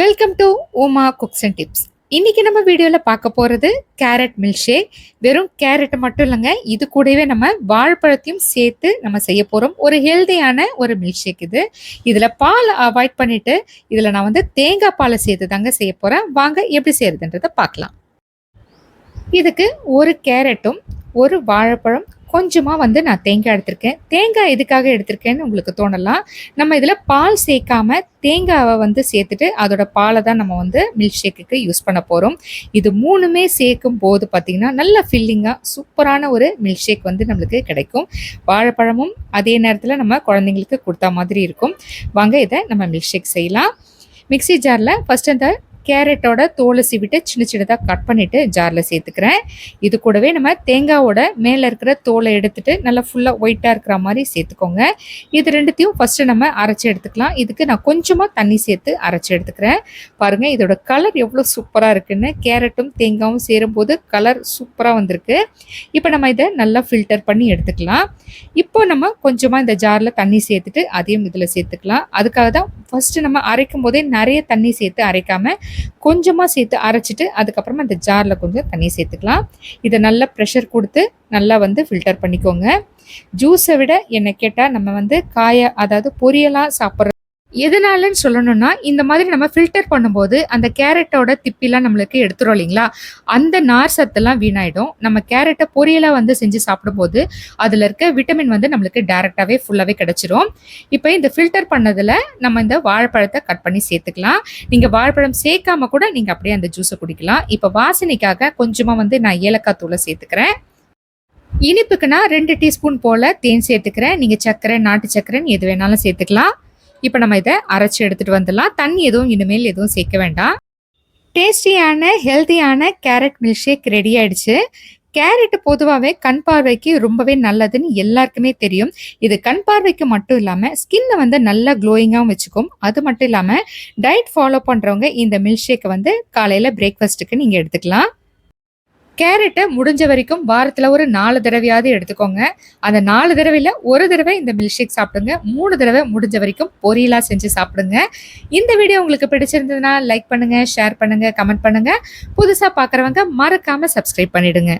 Welcome to Uma cooks and tips இன்றைக்கி நம்ம வீடியோவில் பார்க்க போகிறது கேரட் மில்க் ஷேக் வெறும் கேரட் மட்டும் இல்லைங்க இது கூடவே நம்ம வாழைப்பழத்தையும் சேர்த்து நம்ம செய்ய போகிறோம் ஒரு ஹெல்தியான ஒரு மில்க் ஷேக் இது. இதில் பால் அவாய்ட் பண்ணிவிட்டு இதில் நான் வந்து தேங்காய் பாலை சேர்த்து தாங்க செய்ய போகிறேன் வாங்க எப்படி செய்கிறதுன்றதை பார்க்கலாம். இதுக்கு ஒரு கேரட்டும் ஒரு வாழைப்பழம் கொஞ்சமாக வந்து நான் தேங்காய் எடுத்திருக்கேன். தேங்காய் எதுக்காக எடுத்திருக்கேன்னு உங்களுக்கு தோணலாம். நம்ம இதில் பால் சேர்க்காம தேங்காவை வந்து சேர்த்துட்டு அதோட பாலை தான் நம்ம வந்து மில்க் ஷேக்குக்கு யூஸ் பண்ண போகிறோம் இது மூணுமே சேர்க்கும் போது பார்த்திங்கன்னா நல்ல ஃபில்லிங்காக சூப்பரான ஒரு மில்க் ஷேக் வந்து நம்மளுக்கு கிடைக்கும். வாழைப்பழமும் அதே நேரத்தில் நம்ம குழந்தைங்களுக்கு கொடுத்தா மாதிரி இருக்கும். வாங்க இதை நம்ம மில்க் ஷேக் செய்யலாம். மிக்ஸி ஜாரில் ஃபஸ்ட் அந்த கேரட்டோட தோலை சீவிட்டு சின்ன சின்னதாக கட் பண்ணிவிட்டு ஜாரில் சேர்த்துக்கிறேன். இது கூடவே நம்ம தேங்காவோட மேலே இருக்கிற தோலை எடுத்துகிட்டு நல்லா ஃபுல்லாக ஒயிட்டாக இருக்கிற மாதிரி சேர்த்துக்கோங்க. இது ரெண்டுத்தையும் ஃபஸ்ட்டு நம்ம அரைச்சி எடுத்துக்கலாம். இதுக்கு நான் கொஞ்சமாக தண்ணி சேர்த்து அரைச்சி எடுத்துக்கிறேன். பாருங்கள் இதோட கலர் எவ்வளோ சூப்பராக இருக்குன்னு. கேரட்டும் தேங்காயும் சேரும்போது கலர் சூப்பராக வந்திருக்கு. இப்போ நம்ம இதை நல்லா ஃபில்டர் பண்ணி எடுத்துக்கலாம். இப்போ நம்ம கொஞ்சமாக இந்த ஜாரில் தண்ணி சேர்த்துட்டு அதையும் இதில் சேர்த்துக்கலாம். அதுக்காக தான் ஃபஸ்ட்டு நம்ம அரைக்கும் போதே நிறைய தண்ணி சேர்த்து அரைக்காமல் கொஞ்சமாக சேர்த்து அரைச்சிட்டு அதுக்கப்புறமா இந்த ஜாரில் கொஞ்சம் தண்ணி சேர்த்துக்கலாம். இதை நல்லா ப்ரெஷர் கொடுத்து நல்லா வந்து ஃபில்டர் பண்ணிக்கோங்க. ஜூஸை விட என்னை கேட்டால் நம்ம வந்து காய அதாவது பொரியலாக சாப்பிட்ற எதனாலன்னு சொல்லணும்னா இந்த மாதிரி நம்ம ஃபில்டர் பண்ணும்போது அந்த கேரட்டோட திப்பிலாம் நம்மளுக்கு எடுத்துரும் இல்லைங்களா? அந்த நார் சத்தெல்லாம் வீணாயிடும். நம்ம கேரட்டை பொரியலாக வந்து செஞ்சு சாப்பிடும்போது அதில் இருக்க விட்டமின் வந்து நம்மளுக்கு டேரெக்டாகவே ஃபுல்லாகவே கிடச்சிரும். இப்போ இந்த ஃபில்டர் பண்ணதில் நம்ம இந்த வாழைப்பழத்தை கட் பண்ணி சேர்த்துக்கலாம். நீங்கள் வாழைப்பழம் சேர்க்காம கூட நீங்கள் அப்படியே அந்த ஜூஸை குடிக்கலாம். இப்போ வாசனைக்காக கொஞ்சமாக வந்து நான் ஏலக்காய் தூளை சேர்த்துக்கிறேன். இனிப்புக்குன்னா ரெண்டு டீஸ்பூன் போல் தேன் சேர்த்துக்கிறேன். நீங்கள் சர்க்கரை நாட்டு சர்க்கரைன்னு எது வேணாலும் சேர்த்துக்கலாம். இப்போ நம்ம இதை அரைச்சி எடுத்துகிட்டு வந்துடலாம். தண்ணி எதுவும் இனிமேல் எதுவும் சேர்க்க வேண்டாம். டேஸ்டியான ஹெல்த்தியான கேரட் மில்க் ஷேக் ரெடி ஆயிடுச்சு. கேரட் பொதுவாகவே கண் பார்வைக்கு ரொம்பவே நல்லதுன்னு எல்லாருக்குமே தெரியும். இது கண் பார்வைக்கு மட்டும் இல்லாமல் ஸ்கின்னை வந்து நல்லா க்ளோயிங்காகவும் வச்சுக்கும். அது மட்டும் இல்லாமல் டயட் ஃபாலோ பண்ணுறவங்க இந்த மில்க் ஷேக்கை வந்து காலையில் பிரேக்ஃபாஸ்ட்டுக்கு நீங்கள் எடுத்துக்கலாம். கேரட்டை முடிஞ்ச வரைக்கும் வாரத்தில் ஒரு நாலு தடவையாவது எடுத்துக்கோங்க. அந்த நாலு தடவையில் ஒரு தடவை இந்த மில்க் ஷேக் சாப்பிடுங்க. மூணு தடவை முடிஞ்ச வரைக்கும் பொரியலாக செஞ்சு சாப்பிடுங்க. இந்த வீடியோ உங்களுக்கு பிடிச்சிருந்ததுன்னா லைக் பண்ணுங்கள் ஷேர் பண்ணுங்கள் கமெண்ட் பண்ணுங்கள் புதுசாக பார்க்குறவங்க மறக்காமல் சப்ஸ்கிரைப் பண்ணிவிடுங்க